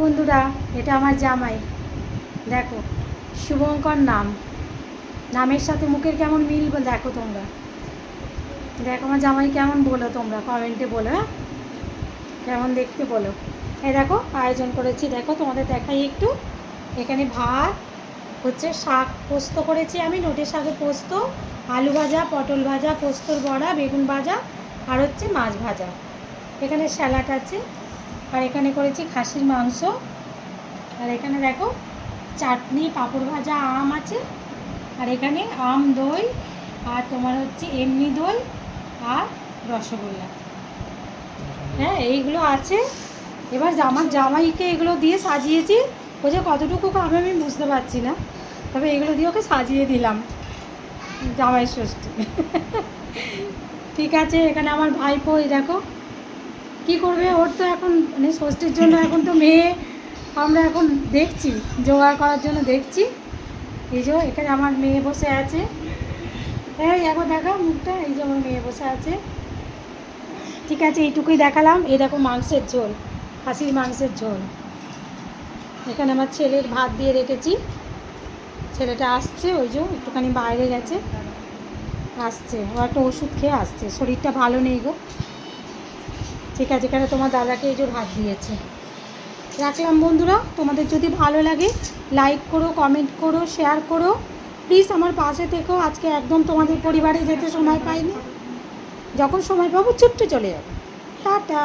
বন্ধুরা, এটা আমার জামাই। দেখো, শুভঙ্কর নাম। নামের সাথে মুখের কেমন মিল দেখো তোমরা। দেখো আমার জামাই কেমন বলো তোমরা, কমেন্টে বলো হ্যাঁ? কেমন দেখতে বলো। এই দেখো, আয়োজন করেছি। দেখো, তোমাদের দেখাই একটু। এখানে ভাত, হচ্ছে শাক পোস্ত করেছি আমি। নোটের শাকে পোস্ত, আলু ভাজা, পটল ভাজা, পোস্তর বড়া, বেগুন ভাজা, আর হচ্ছে মাছ ভাজা। এখানে স্যালাড আছে। আর এখানে করেছি খাসির মাংস। আর এখানে দেখো চাটনি পাঁপড় ভাজা আম আছে। আর এখানে আম দই আর তোমার হচ্ছে এমনি দই আর রসগোল্লা। হ্যাঁ এইগুলো আছে। এবার আমার জামাইকে এগুলো দিয়ে সাজিয়েছি। ও যে কতটুকু খাবে আমি বুঝতে পারছি না। তবে এগুলো দিয়ে ওকে সাজিয়ে দিলাম। জামাই ষষ্ঠী। ঠিক আছে এখানে আমার ভাইপো এই দেখো। কি করবে? ওর তো এখন মানে ষষ্ঠীর জন্য এখন তো মেয়ে, আমরা এখন দেখছি, জোগাড় করার জন্য দেখছি। এই যে এখানে আমার মেয়ে বসে আছে। এই একবার দেখা মুখটা, এই যে আমার মেয়ে বসে আছে। ঠিক আছে, এইটুকুই দেখালাম। এই দেখো মাংসের ঝোল, খাসির মাংসের ঝোল। এখানে আমার ছেলের ভাত দিয়ে রেখেছি। ছেলেটা আসছে, ওই যে একটুখানি বাইরে গেছে। আসছে, ও একটা ওষুধ খেয়ে আসছে। শরীরটা ভালো নেই গো। ঠিক আছে, এখানে তোমার দাদাকে এই যে ভাত দিয়েছে। রাখলাম বন্ধুরা, তোমাদের যদি ভালো লাগে লাইক করো কমেন্ট করো শেয়ার করো। প্লিজ আমার পাশে থেকেও আজকে একদম তোমাদের পরিবারে যেতে সময় পাইনি। যখন সময় পাবো ছুট্টে চলে যাব। টাটা।